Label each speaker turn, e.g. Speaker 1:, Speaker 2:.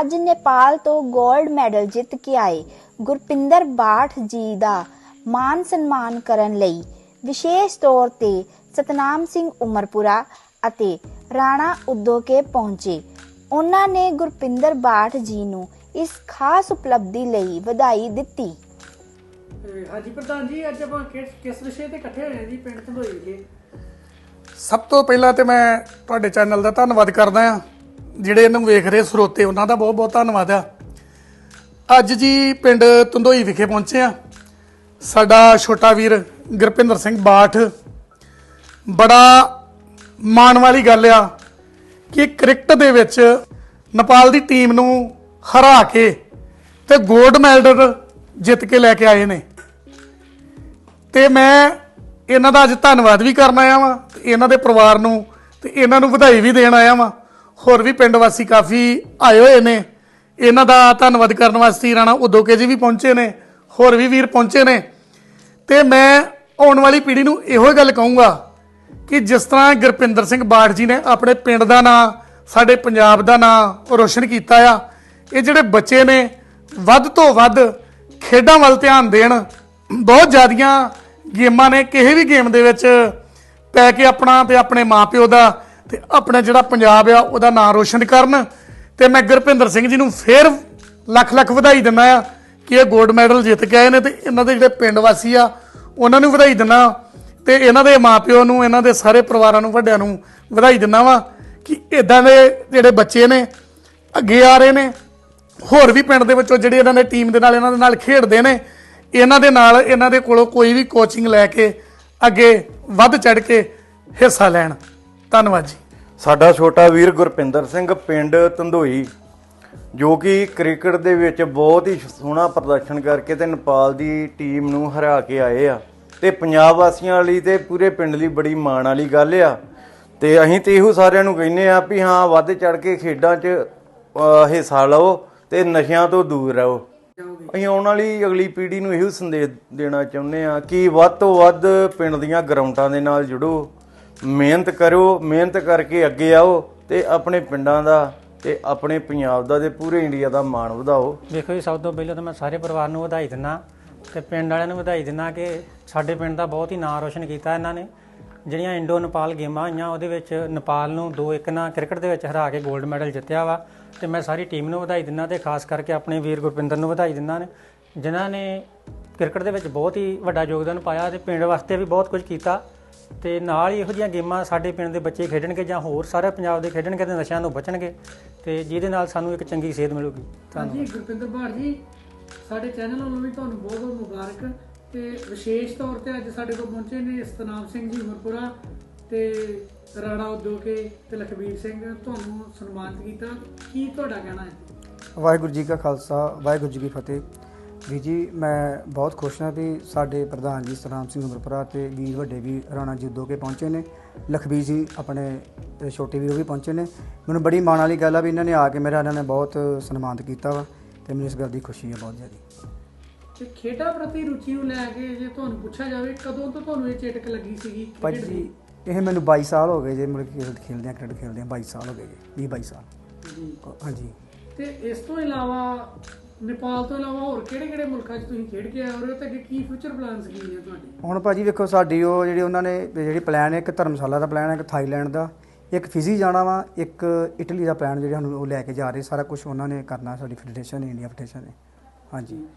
Speaker 1: ਅੱਜ ਨੇਪਾਲ ਤੋਂ 골ਡ ਮੈਡਲ ਜਿੱਤ ਕੇ ਆਏ ਗੁਰਪਿੰਦਰ ਬਾਠ ਜੀ ਦਾ ਮਾਨ ਸਨਮਾਨ ਕਰਨ ਲਈ ਵਿਸ਼ੇਸ਼ ਤੌਰ ਤੇ ਸਤਨਾਮ ਸਿੰਘ ਉਮਰਪੁਰਾ ਅਤੇ ਰਾਣਾ ਉਦੋਕੇ ਪਹੁੰਚੇ। ਉਹਨਾਂ ਨੇ ਗੁਰਪਿੰਦਰ ਬਾਠ ਜੀ ਨੂੰ ਇਸ ਖਾਸ ਉਪਲਬਧੀ ਲਈ ਵਧਾਈ ਦਿੱਤੀ।
Speaker 2: ਤੇ ਹਾਂਜੀ ਪ੍ਰਧਾਨ ਜੀ ਅੱਜ ਆਪਾਂ ਕਿਸ ਵਿਸ਼ੇ ਤੇ ਇਕੱਠੇ ਹੋਏ ਹਾਂ ਜੀ ਪਿੰਡ ਧੰਦੋਈ ਵਿਖੇ?
Speaker 3: ਸਭ ਤੋਂ ਪਹਿਲਾਂ ਤੇ ਮੈਂ ਤੁਹਾਡੇ ਚੈਨਲ ਦਾ ਧੰਨਵਾਦ ਕਰਦਾ ਆ ਜਿਹੜੇ ਇਹਨੂੰ ਵੇਖ ਰਹੇ ਸਰੋਤੇ, ਉਹਨਾਂ ਦਾ ਬਹੁਤ ਬਹੁਤ ਧੰਨਵਾਦ ਆ। ਅੱਜ ਜੀ ਪਿੰਡ ਤੁੰਦੋਈ ਵਿਖੇ ਪਹੁੰਚੇ ਆ। ਸਾਡਾ ਛੋਟਾ ਵੀਰ ਗੁਰਪਿੰਦਰ ਸਿੰਘ ਬਾਠ। ਬੜਾ ਮਾਣ ਵਾਲੀ ਗੱਲ ਆ ਕਿ ਕ੍ਰਿਕਟ ਦੇ ਵਿੱਚ ਨੇਪਾਲ ਦੀ ਟੀਮ ਨੂੰ ਹਰਾ ਕੇ ਤੇ 골ਡ ਮੈਡਲ ਜਿੱਤ ਕੇ ਲੈ ਕੇ ਆਏ ਨੇ। ਤੇ ਮੈਂ ਇਹਨਾਂ ਦਾ ਅੱਜ ਧੰਨਵਾਦ ਵੀ ਕਰਨ ਆਇਆ ਵਾਂ ਤੇ ਇਹਨਾਂ ਦੇ ਪਰਿਵਾਰ ਨੂੰ ਤੇ ਇਹਨਾਂ ਨੂੰ ਵਧਾਈ ਵੀ ਦੇਣ ਆਇਆ ਵਾਂ। ਹੋਰ ਵੀ ਪਿੰਡ ਵਾਸੀ ਕਾਫੀ ਆਏ ਹੋਏ ਨੇ। ਇਹਨਾਂ ਦਾ ਧੰਨਵਾਦ ਕਰਨ ਵਾਸਤੇ ਰਾਣਾ ਉਦੋਕੇ ਜੀ ਵੀ ਪਹੁੰਚੇ ਨੇ, ਹੋਰ ਵੀ ਵੀਰ ਪਹੁੰਚੇ ਨੇ। ਤੇ ਮੈਂ ਆਉਣ ਵਾਲੀ ਪੀੜ੍ਹੀ ਨੂੰ ਇਹੋ ਗੱਲ ਕਹੂੰਗਾ ਕਿ ਜਿਸ ਤਰ੍ਹਾਂ ਗੁਰਪਿੰਦਰ ਸਿੰਘ ਬਾਠ ਜੀ ਨੇ ਆਪਣੇ ਪਿੰਡ ਦਾ ਨਾਂ, ਸਾਡੇ ਪੰਜਾਬ ਦਾ ਨਾਂ ਰੋਸ਼ਨ ਕੀਤਾ ਆ, ਇਹ ਜਿਹੜੇ ਬੱਚੇ ਨੇ, ਵੱਧ ਤੋਂ ਵੱਧ ਖੇਡਾਂ ਵੱਲ ਧਿਆਨ ਦੇਣ। ਬਹੁਤ ਜ਼ਿਆਦੀਆਂ ਗੇਮਾਂ ਨੇ ਕਿਸੇ ਵੀ ਗੇਮ ਦੇ ਵਿੱਚ ਪੈ ਕੇ ਆਪਣਾ ਤੇ ਆਪਣੇ ਮਾਪਿਓ ਦਾ ਤੇ ਆਪਣਾ ਜਿਹੜਾ ਪੰਜਾਬ ਆ, ਉਹਦਾ ਨਾਂ ਰੋਸ਼ਨ ਕਰਨ ਤੇ ਮੈਂ ਗੁਰਪਿੰਦਰ ਸਿੰਘ ਜੀ ਨੂੰ ਫੇਰ ਲੱਖ ਲੱਖ ਵਧਾਈ ਦਿੰਦਾ ਆ ਕਿ ਇਹ 골ਡ ਮੈਡਲ ਜਿੱਤ ਕੇ ਆਏ ਨੇ ਤੇ ਇਹਨਾਂ ਦੇ ਜਿਹੜੇ ਪਿੰਡ ਵਾਸੀ ਆ, ਉਹਨਾਂ ਨੂੰ ਵਧਾਈ ਦਿੰਦਾ। ਤੇ ਇਹਨਾਂ ਦੇ ਮਾਪਿਓ ਨੂੰ, ਇਹਨਾਂ ਦੇ ਸਾਰੇ ਪਰਿਵਾਰਾਂ ਨੂੰ, ਵੱਡਿਆਂ ਨੂੰ ਵਧਾਈ ਦਿੰਦਾ ਵਾ ਕਿ ਇਦਾਂ ਦੇ ਜਿਹੜੇ ਬੱਚੇ ਨੇ, ਅੱਗੇ ਆ ਰਹੇ ਨੇ, ਹੋਰ ਵੀ ਪਿੰਡ ਦੇ ਵਿੱਚੋਂ ਜਿਹੜੇ ਇਹਨਾਂ ਦੇ ਟੀਮ ਦੇ ਨਾਲ, ਇਹਨਾਂ ਦੇ ਨਾਲ ਖੇਡਦੇ ਨੇ, ਇਹਨਾਂ ਦੇ ਨਾਲ, ਇਹਨਾਂ ਦੇ ਕੋਲੋਂ ਕੋਈ ਵੀ ਕੋਚਿੰਗ ਲੈ ਕੇ ਅੱਗੇ ਵੱਧ ਚੜ ਕੇ ਹਿੱਸਾ ਲੈਣ। ਧੰਨਵਾਦ ਜੀ।
Speaker 4: ਸਾਡਾ ਛੋਟਾ ਵੀਰ ਗੁਰਪਿੰਦਰ ਸਿੰਘ ਪਿੰਡ ਧੰਦੋਈ ਜੋ ਕਿ ਕ੍ਰਿਕਟ ਦੇ ਵਿੱਚ ਬਹੁਤ ਹੀ ਸੋਹਣਾ ਪ੍ਰਦਰਸ਼ਨ ਕਰਕੇ ਤੇ ਨੇਪਾਲ ਦੀ ਟੀਮ ਨੂੰ ਹਰਾ ਕੇ ਆਏ ਆ। ਤੇ ਪੰਜਾਬ ਵਾਸੀਆਂ ਲਈ ਤੇ ਪੂਰੇ ਪਿੰਡ ਲਈ ਬੜੀ ਮਾਣ ਵਾਲੀ ਗੱਲ ਆ। ਤੇ ਅਸੀਂ ਤੇ ਇਹੋ ਸਾਰਿਆਂ ਨੂੰ ਕਹਿੰਨੇ ਆ ਵੀ ਹਾਂ, ਵੱਧ ਚੜ ਕੇ ਖੇਡਾਂ 'ਚ ਹਿੱਸਾ ਲਓ ਤੇ ਨਸ਼ਿਆਂ ਤੋਂ ਦੂਰ ਰਹੋ। ਅਸੀਂ ਆਉਣ ਵਾਲੀ ਅਗਲੀ ਪੀੜ੍ਹੀ ਨੂੰ ਇਹੋ ਸੰਦੇਸ਼ ਦੇਣਾ ਚਾਹੁੰਦੇ ਆ ਕਿ ਵੱਧ ਤੋਂ ਵੱਧ ਪਿੰਡ ਦੀਆਂ ਗਰਾਊਂਡਾਂ ਦੇ ਨਾਲ ਜੁੜੋ। ਮਿਹਨਤ ਕਰੋ ਮਿਹਨਤ ਕਰਕੇ ਅੱਗੇ ਆਓ ਤੇ ਆਪਣੇ ਪਿੰਡਾਂ ਦਾ ਤੇ ਆਪਣੇ ਪੰਜਾਬ ਦਾ ਤੇ ਪੂਰੇ ਇੰਡੀਆ ਦਾ ਮਾਣ ਵਧਾਓ।
Speaker 2: ਦੇਖੋ ਜੀ, ਸਭ ਤੋਂ ਪਹਿਲਾਂ ਤਾਂ ਮੈਂ ਸਾਰੇ ਪਰਿਵਾਰ ਨੂੰ ਵਧਾਈ ਦਿੰਦਾ ਤੇ ਪਿੰਡ ਵਾਲਿਆਂ ਨੂੰ ਵਧਾਈ ਦਿੰਦਾ ਕਿ ਸਾਡੇ ਪਿੰਡ ਦਾ ਬਹੁਤ ਹੀ ਨਾਂ ਰੋਸ਼ਨ ਕੀਤਾ ਇਹਨਾਂ ਨੇ। ਜਿਹੜੀਆਂ ਇੰਡੋ ਨੇਪਾਲ ਗੇਮਾਂ ਹੋਈਆਂ ਉਹਦੇ ਵਿੱਚ ਨੇਪਾਲ ਨੂੰ 2-1 ਨਾਲ ਕ੍ਰਿਕਟ ਦੇ ਵਿੱਚ ਹਰਾ ਕੇ 골ਡ ਮੈਡਲ ਜਿੱਤਿਆ ਵਾ ਤੇ ਮੈਂ ਸਾਰੀ ਟੀਮ ਨੂੰ ਵਧਾਈ ਦਿੰਦਾ ਤੇ ਖਾਸ ਕਰਕੇ ਆਪਣੇ ਵੀਰ ਗੁਰਪਿੰਦਰ ਨੂੰ ਵਧਾਈ ਦਿੰਦਾ ਨੇ, ਜਿਨ੍ਹਾਂ ਨੇ ਕ੍ਰਿਕਟ ਦੇ ਵਿੱਚ ਬਹੁਤ ਹੀ ਵੱਡਾ ਯੋਗਦਾਨ ਪਾਇਆ ਤੇ ਪਿੰਡ ਵਾਸਤੇ ਵੀ ਬਹੁਤ ਕੁਝ ਕੀਤਾ। ਤੇ ਨਾਲ ਹੀ ਇਹੋ ਜਿਹੀਆਂ ਗੇਮਾਂ ਸਾਡੇ ਪਿੰਡ ਦੇ ਬੱਚੇ ਖੇਡਣਗੇ ਜਾਂ ਹੋਰ ਸਾਰੇ ਪੰਜਾਬ ਦੇ ਖੇਡਣਗੇ ਤੇ ਨਸ਼ਿਆਂ ਤੋਂ ਬਚਣਗੇ ਤੇ ਜਿਹਦੇ ਨਾਲ ਸਾਨੂੰ ਇੱਕ ਚੰਗੀ ਸੇਧ ਮਿਲੂਗੀ। ਧੰਨਵਾਦ।
Speaker 5: ਹਾਂਜੀ ਗੁਰਪਿੰਦਰ ਭਾਟ ਜੀ ਸਾਡੇ ਚੈਨਲ ਵੱਲੋਂ ਵੀ ਤੁਹਾਨੂੰ ਬਹੁਤ ਬਹੁਤ ਮੁਬਾਰਕ ਤੇ ਵਿਸ਼ੇਸ਼ ਤੌਰ ਤੇ ਅੱਜ ਸਾਡੇ ਕੋਲ ਪਹੁੰਚੇ ਨੇ ਸਤਨਾਮ ਸਿੰਘ ਜੀ ਉਮਰਪੁਰਾ ਤੇ ਰਾਣਾ ਉਦੋਕੇ ਤੇ ਲਖਬੀਰ ਸਿੰਘ ਤੁਹਾਨੂੰ ਸਨਮਾਨਿਤ ਕੀਤਾ। ਕੀ ਤੁਹਾਡਾ ਕਹਿਣਾ ਹੈ?
Speaker 6: ਵਾਹਿਗੁਰੂ ਜੀ ਕਾ ਖਾਲਸਾ ਵਾਹਿਗੁਰੂ ਜੀ ਕੀ ਫਤਿਹ। ਵੀ ਜੀ ਮੈਂ ਬਹੁਤ ਖੁਸ਼ ਹਾਂ ਵੀ ਸਾਡੇ ਪ੍ਰਧਾਨ ਜੀ ਸਤਨਾਮ ਸਿੰਘ ਉਮਰਪੁਰਾ ਤੇ ਵੀਰ ਵੱਡੇ ਵੀ ਰਾਣਾ ਜੁੱਦੋ ਕੇ ਪਹੁੰਚੇ ਨੇ। ਲਖਬੀਰ ਜੀ ਆਪਣੇ ਛੋਟੇ ਵੀਰ ਉਹ ਵੀ ਪਹੁੰਚੇ ਨੇ। ਮੈਨੂੰ ਬੜੀ ਮਾਣ ਵਾਲੀ ਗੱਲ ਆ ਵੀ ਇਹਨਾਂ ਨੇ ਆ ਕੇ ਮੇਰਾ ਇਹਨਾਂ ਨੇ ਬਹੁਤ ਸਨਮਾਨਿਤ ਕੀਤਾ ਵਾ ਤੇ ਮੈਨੂੰ ਇਸ ਗੱਲ ਦੀ ਖੁਸ਼ੀ ਹੈ ਬਹੁਤ ਜ਼ਿਆਦਾ।
Speaker 5: ਤੇ ਖੇਡਾਂ ਪ੍ਰਤੀ ਰੁਚੀ ਨੂੰ ਲੈ ਕੇ ਜੇ ਤੁਹਾਨੂੰ ਪੁੱਛਿਆ ਜਾਵੇ ਕਦੋਂ ਤੋਂ ਤੁਹਾਨੂੰ ਇਹ ਚੇਟਕ ਲੱਗੀ ਸੀਗੀ
Speaker 6: ਭਾਜੀ
Speaker 5: ਦੀ?
Speaker 6: ਇਹ ਮੈਨੂੰ 22 ਸਾਲ ਹੋ ਗਏ ਜੇ ਮੁੜ ਕੇ ਖੇਡਦੇ ਆ ਕ੍ਰਿਕਟ ਖੇਡਦੇ ਆ 22 ਸਾਲ ਹੋ ਗਏ ਜੀ 20 22 ਸਾਲ।
Speaker 5: ਜੀ।
Speaker 6: ਹਾਂਜੀ।
Speaker 5: ਤੇ ਇਸ ਤੋਂ ਇਲਾਵਾ ਨੇਪਾਲ ਤੋਂ ਇਲਾਵਾ ਹੋਰ ਕਿਹੜੇ ਕਿਹੜੇ ਮੁਲਕਾਂ 'ਚ ਤੁਸੀਂ ਖੇਡ ਕੇ ਆਏ ਹੋ ਤੇ ਅੱਗੇ ਕੀ ਫਿਊਚਰ ਪਲਾਨਸ ਕੀ ਨੇ ਤੁਹਾਡੇ?
Speaker 6: ਹੁਣ ਭਾਜੀ ਵੇਖੋ, ਸਾਡੀ ਉਹ ਜਿਹੜੀ ਉਹਨਾਂ ਨੇ ਜਿਹੜੀ ਪਲਾਨ ਹੈ, ਇੱਕ ਧਰਮਸ਼ਾਲਾ ਦਾ ਪਲਾਨ ਹੈ, ਇੱਕ ਥਾਈਲੈਂਡ ਦਾ, ਇੱਕ ਫਿਜੀ ਜਾਣਾ ਵਾ, ਇੱਕ ਇਟਲੀ ਦਾ ਪਲਾਨ ਜਿਹੜੇ ਸਾਨੂੰ ਉਹ ਲੈ ਕੇ ਜਾ ਰਹੇ, ਸਾਰਾ ਕੁਝ ਉਹਨਾਂ ਨੇ ਕਰਨਾ, ਸਾਡੀ ਫੈਡਰੇਸ਼ਨ ਇੰਡੀਆ ਫੈਡਰੇਸ਼ਨ ਨੇ। ਹਾਂਜੀ।